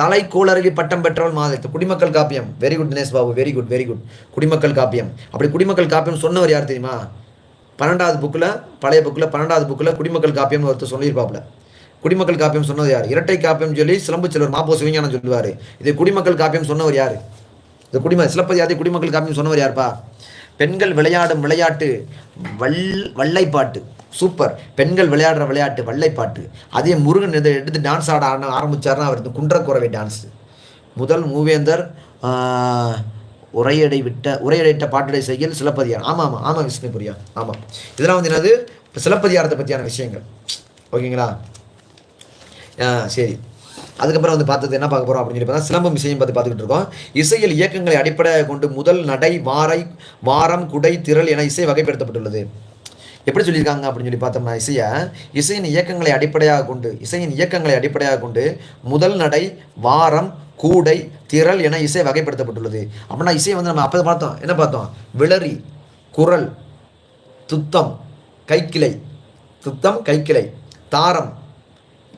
தலை கூலருகி பட்டம் பெற்றவள் மாதத்து குடிமக்கள் காப்பியம். Very good Dinesh Babu. Very good very good குடிமக்கள் காப்பியம். அப்படி குடிமக்கள் காப்பியம் சொன்னவர் யார் தெரியுமா? பன்னெண்டாவது புக்கில் பழைய புக்கில் பன்னெண்டாவது புக்கில் குடிமக்கள் காப்பியம்னு ஒருத்தர் சொல்லியிருப்பாப்புல. குடிமக்கள் காப்பியம் சொன்னது யார்? இரட்டை காப்பியம் சொல்லி சிலம்பு செல்வர் மாப்போ சிவஞானம் சொல்லுவார். இது குடிமக்கள் காப்பியம் சொன்னவர் யார்? இது குடிம சிலப்பதியாதி குடிமக்கள் காப்பியம் சொன்னவர் யார்ப்பா? பெண்கள் விளையாடும் விளையாட்டு வல் வல்லைப்பாட்டு. சூப்பர். பெண்கள் விளையாடுற விளையாட்டு வல்லைப்பாட்டு அதே முருகன் இதை எடுத்து டான்ஸ் ஆட ஆட ஆரம்பித்தார்னா அவர் இந்த குன்றக்குறவை டான்ஸ் முதல் மூவேந்தர் உரையடை விட்ட உரையடைட்ட பாட்டுடை செய்யல் சிலப்பதியார். ஆமாம் ஆமாம் ஆமாம் விஷ்ணுபுரியா ஆமாம் இதெல்லாம் வந்து என்னது? சிலப்பதிகாரத்தை பற்றியான விஷயங்கள். ஓகேங்களா? ஆ சரி. அதுக்கப்புறம் வந்து பார்த்தது என்ன பார்க்க போகிறோம் அப்படின்னு சொல்லி பார்த்தா சிலம்பம் இசையும் பார்த்து பார்த்துக்கிட்டு இருக்கோம். இசையில் இயக்கங்களை அடிப்படையாக கொண்டு முதல் நடை வாரை வாரம் குடை திரள் என இசை வகைப்படுத்தப்பட்டுள்ளது. எப்படி சொல்லியிருக்காங்க அப்படின்னு சொல்லி பார்த்தோம்னா இசையை இசையின் இயக்கங்களை அடிப்படையாக கொண்டு இசையின் இயக்கங்களை அடிப்படையாக கொண்டு முதல் நடை வாரம் கூடை திரள் என இசை வகைப்படுத்தப்பட்டுள்ளது. அப்படின்னா இசையை வந்து நம்ம அப்போ பார்த்தோம். என்ன பார்த்தோம்? விளரி குரல் துத்தம் கைக்கிளை துத்தம் கைக்கிளை தாரம்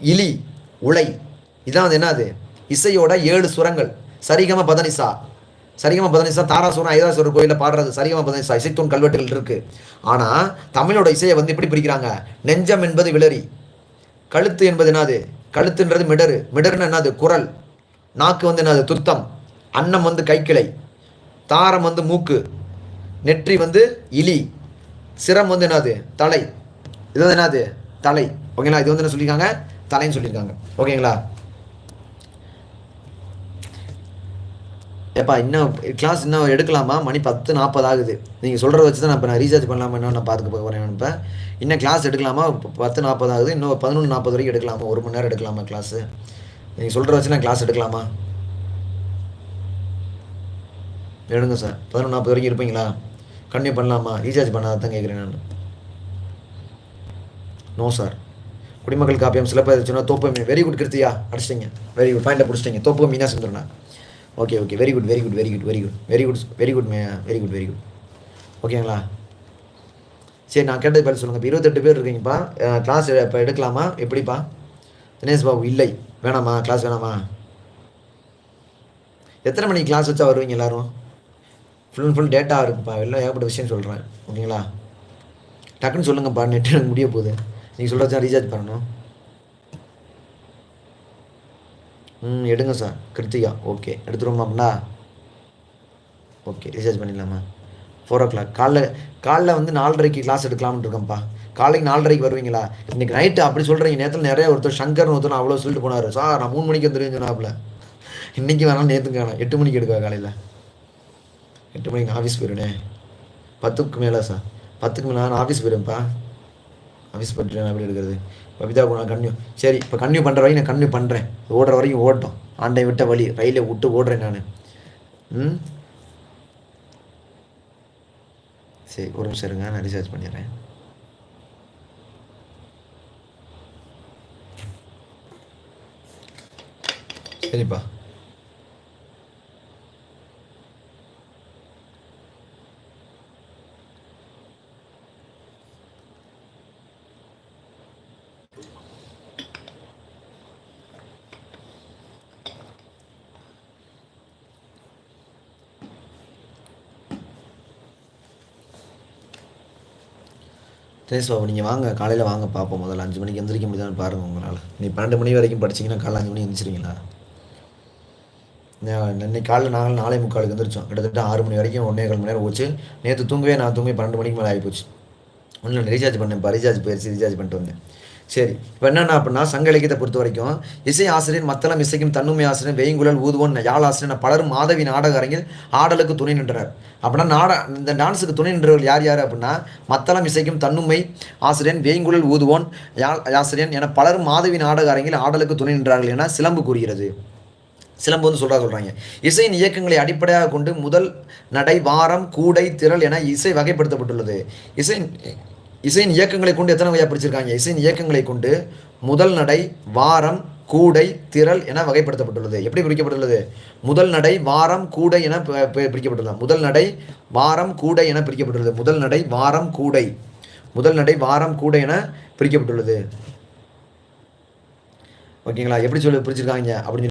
இலி உலை. இதான் வந்து என்னது? இசையோட ஏழு சுரங்கள். சரிகம பதனிசா. சரிகம பதனிசா தாராசுரம் ஐதாசுரம் கோயிலில் பாடுறது சரிகம பதனிசா இசைத்தூண் கல்வெட்டுகள் இருக்கு. ஆனால் தமிழோட இசையை வந்து எப்படி பிரிக்கிறாங்க? நெஞ்சம் என்பது விளரி கழுத்து என்பது என்னது? கழுத்துன்றது மிடரு மிடர்னு என்னது? குரல். நாக்கு வந்து என்னது? துத்தம். அன்னம் வந்து கைக்கிளை. தாரம் வந்து மூக்கு. நெற்றி வந்து இலி. சிரம் வந்து என்னது? தலை. இது வந்து என்னது? தலை. ஓகேங்களா? இது வந்து என்ன சொல்லியிருக்காங்க? தலைன்னு சொல்லியிருக்காங்க. ஓகேங்களா? ஏப்பா இன்னும் கிளாஸ் இன்னும் எடுக்கலாமா? மணி பத்து நாற்பது ஆகுது. நீங்கள் சொல்கிறத வச்சு தான் நான் இப்போ நான் ரீசார்ஜ் பண்ணலாமா என்ன நான் பார்த்துக்க போகிறேன் இப்போ. இன்னும் கிளாஸ் எடுக்கலாமா? பத்து நாற்பது ஆகுது. இன்னும் பதினொன்று நாற்பது வரைக்கும் எடுக்கலாமா? ஒரு மணி நேரம் எடுக்கலாமா கிளாஸு நீங்கள் சொல்கிற வச்சு நான் கிளாஸ் எடுக்கலாமா? எடுங்க சார் பதினொன்று நாற்பது வரைக்கும் இருப்பீங்களா? கண்டினியூ பண்ணலாமா? ரீசார்ஜ் பண்ணாத தான் கேட்குறேன் நான் நோ சார் குடிமக்கள் காப்பியம் சிலப்பதிச்சுன்னா தோப்பு மீன் வெரி குட் கிருத்தியா அடிச்சிட்டிங்க. வெரி குட் பாயிண்டை பிடிச்சிட்டிங்க. தோப்பு மீனாக செஞ்சுருண்ணா okay okay very good very good very good very good very good very good may very good very good ஓகேங்களா சரி நான் கேட்டது பதில் சொல்லுங்கள் இப்போ இருபத்தெட்டு பேர் இருக்கீங்கப்பா. கிளாஸ் இப்போ எடுக்கலாமா? எப்படிப்பா? தினேஷ் பாபு இல்லை. வேணாமா? கிளாஸ் வேணாமா? எத்தனை மணிக்கு கிளாஸ் வச்சா வருவீங்க எல்லாரும்? ஃபுல் அண்ட் ஃபுல் டேட்டா இருக்குப்பா. எல்லாம் ஏகப்பட்ட விஷயம் சொல்கிறேன் ஓகேங்களா? டக்குன்னு சொல்லுங்கப்பா. நெட் எனக்கு முடிய போகுது. நீங்கள் சொல்கிறதா ரீசார்ஜ் பண்ணணும். ம் எடுங்க சார். கிருத்திகா. ஓகே. எடுத்துருவோமாம்டா ஓகே ரீசார்ஜ் பண்ணிடலாமா? ஃபோர் ஓ கிளாக் காலைல காலைல வந்து நாலரைக்கு கிளாஸ் எடுக்கலாம்னு இருக்கேன்ப்பா காலைக்கு நாலரைக்கு வருவீங்களா? இன்றைக்கி நைட்டு அப்படி சொல்கிறீங்க நேரத்தில் நிறைய ஒருத்தர் சங்கர்னு ஒருத்தர் அவ்வளோ சொல்லிட்டு போனார். சார் நான் மூணு மணிக்கு வந்துருவேன் சொன்னாப்புல. இன்னைக்கு வேணாலும் நேற்றுக்கு வேணாம் எட்டு மணிக்கு எடுக்க காலையில்? எட்டு மணிக்கு ஆஃபீஸ் போயிடுனே பத்துக்கு மேலே சார். பத்துக்கு மேலே நான் ஆஃபீஸ் போயிடுவேன்ப்பா ஆஃபீஸ் போயிட்டு எப்படி எடுக்கிறது? பபிதா குணா கன்யூ சரி இப்போ கன்யூ பண்ணுற வரைக்கும் நான் கன்யூ பண்ணுறேன் ஓடுற வரைக்கும் ஓட்டும் ஆண்டை விட்ட வழி ரயிலை விட்டு ஓடுறேன் நான். ம்? சரி ஒரு நிமிஷம் இருங்க நான் ரீசார்ஜ் பண்ணிடுறேன். சரிப்பா. தினேஷ் பாபு நீங்கள் வாங்க காலையில் வாங்க பார்ப்போம் முதல்ல அஞ்சு மணிக்கு எந்திரிக்க முடியுதான்னு பாருங்கள் உங்களால். நீ பன்னெண்டு மணி வரைக்கும் படிச்சீங்கன்னா காலைல அஞ்சு மணி எந்திரிச்சிருங்களா இன்னைக்கு காலையில் நாங்கள் நாளை முக்காலுக்கு எந்திரிச்சோம். கிட்டத்தட்ட ஆறு மணி வரைக்கும் ஒன்றே கால் மணி நேரம் போச்சு. நேற்று தூங்கவே நான் தூங்கி பன்னெண்டு மணிக்கு மேலே ஆகிப்போச்சு ஒன்றும் ரீசார்ஜ் பண்ணேன் இப்போ ரீசார்ஜ் போயிடுச்சு ரீசார்ஜ் பண்ணிட்டு வந்தேன். சரி. இப்போ என்னென்ன அப்படின்னா சங்க இலக்கியத்தை பொறுத்த வரைக்கும் இசை ஆசிரியர் மத்தளம் இசைக்கும் தன்னுமை ஆசிரியர் வெய்குழல் ஊதுவோன் யாழ் ஆசிரியர் பலரும் மாதவி நாடக அரங்கில் ஆடலுக்கு துணை நின்றனர். அப்படின்னா நாட இந்த டான்ஸுக்கு துணை நின்றவர்கள் யார் யார் அப்படின்னா மத்தளம் இசைக்கும் தன்னுமை ஆசிரியன் வேய்ங்குழல் ஊதுவோன் யாழ் ஆசிரியன் என பலரும் மாதவி நாடக அரங்கில் ஆடலுக்கு துணை நின்றார்கள் என சிலம்பு கூறுகிறது. சிலம்பு வந்து சொல்கிறா சொல்கிறாங்க இசையின் இயக்கங்களை அடிப்படையாக கொண்டு முதல் நடை வாரம் கூடை திரள் என இசை வகைப்படுத்தப்பட்டுள்ளது. இசை இசையின் இயக்கங்களை கொண்டு எத்தனை வகையாக பிரிச்சிருக்காங்க? இசையின் இயக்கங்களை கொண்டு முதல் நடை வாரம் கூடை திரள் என வகைப்படுத்தப்பட்டுள்ளது. எப்படி பிரிக்கப்பட்டுள்ளது? முதல் நடை வாரம் கூடை என பிரிக்கப்பட்டுள்ளது. முதல் நடை வாரம் கூடை என பிரிக்கப்பட்டுள்ளது. முதல் நடை வாரம் கூடை. முதல் நடை வாரம் கூடை என பிரிக்கப்பட்டுள்ளது. ஓகேங்களா? எப்படி சொல்லி பிரிச்சிருக்காங்க? அப்படின்னு